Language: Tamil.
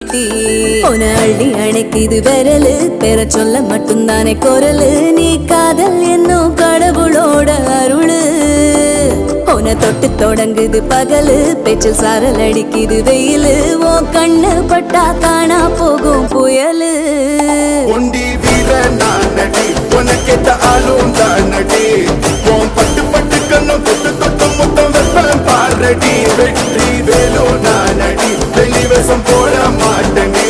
உன அள்ளி அணைக்குது விரலு. பெற சொல்ல மட்டும்தானே குரலு. நீ காதல் என்னும் கடவுளோட அருளு. உன தொட்டு தொடங்குது பகலு. பேச்சில் சாரல் அடிக்குது வெயிலு. ஓ கண்ணு பட்டா காணா போகும் புயலு. ஒண்டி வீர நானடி. உனக்கேத்த ஆளும் தானடி. உன் பட்டு பட்டு கண்ணும் கொத்து கொத்து மொத்தம் வெப்பம் பாரடி. வெற்றி வேலோ நானடி. வெளிவசம் de mí.